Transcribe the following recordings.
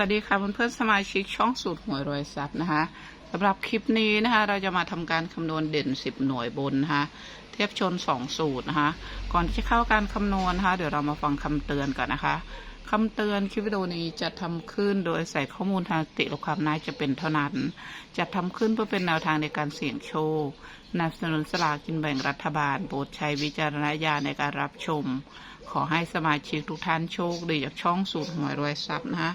วัสดีค่ะเพื่อนๆสมาชิกช่องสูตรหวยรวยทรัพย์นะคะสำหรับคลิปนี้นะคะเราจะมาทำการคำนวณเด่น 10 หน่วยบนนะคะเทียบชน 2 สูตรนะคะก่อนที่จะเข้าการคำนวณนะคะเดี๋ยวเรามาฟังคำเตือนก่อนนะคะคำเตือนคลิปวิดีโอนี้จะทำขึ้นโดยใส่ข้อมูลทางติและความน่าจะเป็นเท่านั้น จะทำขึ้นเพื่อเป็นแนวทางในการเสี่ยงโชคนับสนุนสลากกินแบ่งรัฐบาลโปรดใช้วิจารณญาณในการรับชม ขอให้สมาชิกทุกท่านโชคดีจากช่องสูตรหวยรวยทรัพย์นะคะ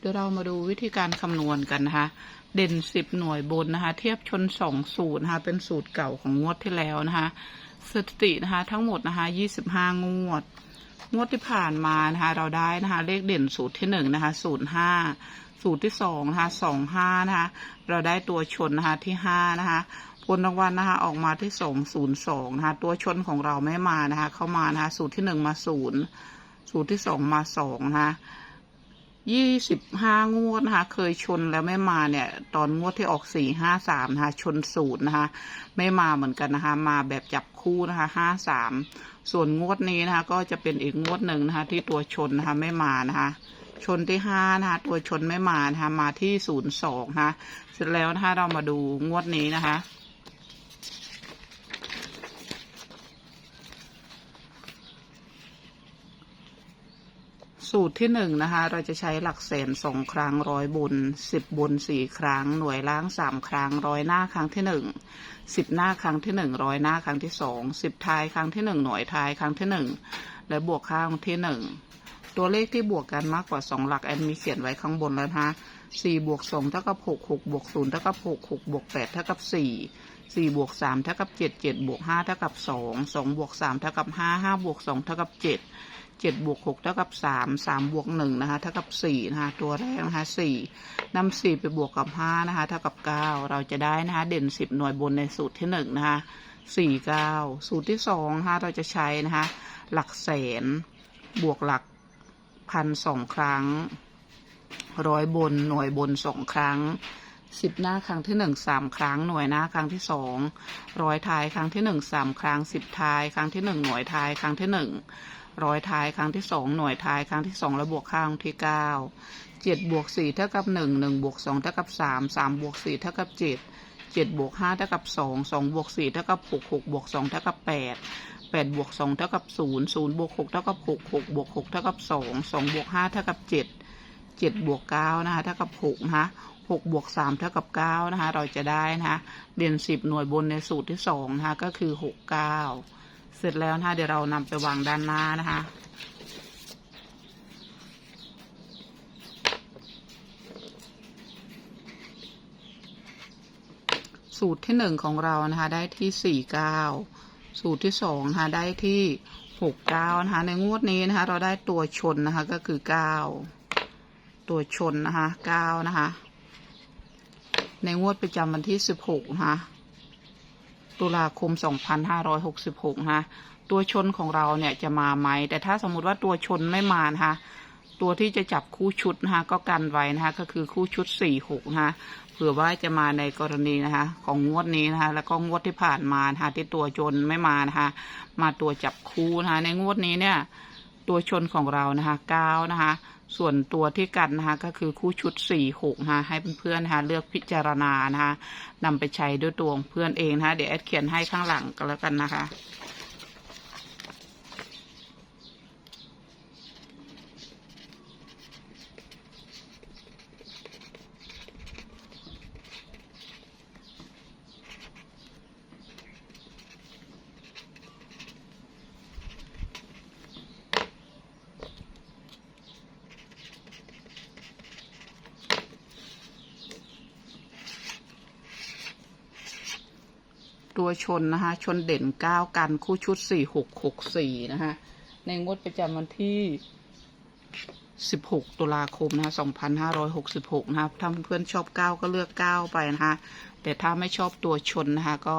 เดี๋ยวเรามาดูวิธีการคำนวณกันนะคะ เด่นสิบหน่วยบนนะคะ เทียบชนสองสูตรนะคะ เป็นสูตรเก่าของงวดที่แล้วนะคะ สถิตินะคะทั้งหมดนะคะยี่สิบห้างวด งวดที่ผ่านมานะคะ เราได้นะคะ เลขเด่นสูตรที่หนึ่งนะคะสูตรห้าสูตรที่สองนะคะสองห้านะคะ เราได้ตัวชนนะคะที่ห้านะคะผลรางวัลนะคะออกมาที่สองศูนย์สองนะคะ ตัวชนของเราไม่มานะคะ เข้ามานะคะ สูตรที่หนึ่งมาศูนย์สูตรที่สองมาสองนะคะ ยี่สิบห้างวดนะคะ เคยชนแล้วไม่มาเนี่ย ตอนงวดที่ออกสี่ห้าสามนะคะ ชนศูนย์นะคะ ไม่มาเหมือนกันนะคะ มาแบบจับคู่นะคะห้าสามส่วนงวดนี้นะคะ ก็จะเป็นอีกงวดหนึ่งนะคะ ที่ตัวชนนะคะไม่มานะคะ ชนที่ห้านะคะ ตัวชนไม่มานะคะ มาที่ศูนย์สองนะคะเสร็จแล้วนะคะเรามาดูงวดนี้นะคะ สูตรที่หนึ่งนะคะ เราจะใช้หลักแสนสองครั้งร้อยบนสิบบนสี่ครั้ง หน่วยล่างสามครั้งร้อยหน้าครั้งที่หนึ่งสิบหน้าครั้งที่หนึ่งร้อยหน้าครั้งที่สองสิบท้ายครั้งที่หนึ่งหน่วยท้ายครั้งที่หนึ่งและบวกข้างที่หนึ่งตัวเลขที่บวกกันมากกว่าสองหลักแอนมีเขียนไว้ข้างบนแล้วนะคะสี่บวกสองเท่ากับหกหกบวกศูนย์เท่ากับหกหกบวกแปดเท่ากับสี่สี่บวกสามเท่ากับเจ็ดเจ็ดบวกห้าเท่ากับสองสองบวกสามเท่ากับห้าห้าบวกสองเท่ากับเจ็ด เจ็ดบวกหกเท่ากับสามสามบวกหนึ่งนะคะเท่ากับสี่นะคะตัวแรกนะคะสี่นำสี่ไปบวกกับห้านะคะเท่ากับเก้าเราจะได้นะคะเด่นสิบหน่วยบนในสูตรที่หนึ่งนะคะสี่เก้าสูตรที่สองนะคะเราจะใช้นะคะหลักแสนบวกหลักพันสองครั้งร้อยบนหน่วยบนสองครั้งสิบหน้าครั้งที่หนึ่งสามครั้งหน่วยหน้าครั้งที่สองร้อยท้ายครั้งที่หนึ่งสามครั้งสิบท้ายครั้งที่หนึ่งหน่วยท้ายครั้งที่หนึ่ง ร้อยท้ายครั้งที่สองหน่วยท้ายครั้งที่สองแล้วบวกข้างที่เก้าเจ็ดบวกสี่เท่ากับหนึ่งหนึ่งบวกสองเท่ากับสามสามบวกสี่เท่ากับเจ็ดเจ็ดบวกห้าเท่ากับสองสองบวกสี่เท่ากับหกหกบวกสองเท่ากับแปดแปดบวกสองเท่ากับศูนย์ศูนย์บวกหกเท่ากับหกหกบวกหกเท่ากับสองสองบวกห้าเท่ากับเจ็ดเจ็ดบวกเก้านะคะเท่ากับหกนะคะหกบวกสามเท่ากับเก้านะคะ เราจะได้นะคะเด่นสิบหน่วยบนในสูตรที่สองนะคะก็คือหกเก้า เสร็จแล้วนะคะเดี๋ยวเรานำไปวางด้านหน้านะคะสูตรที่หนึ่งของเรานะคะได้ที่สี่เก้าสูตรที่สองนะคะได้ที่หกเก้านะคะในงวดนี้นะคะเราได้ตัวชนนะคะก็คือเก้าตัวชนนะคะเก้านะคะในงวดประจำวันที่สิบหกนะคะ ตุลาคม 2566นะคะตัวชนของเราเนี่ยจะมาไหม แต่ถ้าสมมุติว่าตัวชนไม่มานะคะตัวที่จะจับคู่ชุดนะคะก็กันไว้นะคะก็คือคู่ชุด 46 นะคะเผื่อว่าจะมาในกรณีนะคะ ของงวดนี้นะคะแล้วก็งวดที่ผ่านมานะคะที่ตัวชนไม่มานะคะมาตัวจับคู่นะคะในงวดนี้เนี่ยตัวชนของเรานะคะ9นะคะ ส่วนตัวที่กันนะคะก็คือคู่ชุด4 6นะคะให้เพื่อนๆนะคะเลือกพิจารณานะคะนำไปใช้ด้วยตัวงเพื่อนเองนะคะเดี๋ยวแอดเขียนให้ข้างหลังก็แล้วกันนะคะ ตัวชนนะคะ ชนเด่นเก้ากันคู่ชุดสี่หกหกสี่นะคะ ในงวดประจำวันที่สิบหกตุลาคมนะคะสองพันห้าร้อยหกสิบหกนะคะถ้าเพื่อนชอบเก้าก็เลือกเก้าไปนะคะ แต่ถ้าไม่ชอบตัวชนนะคะก็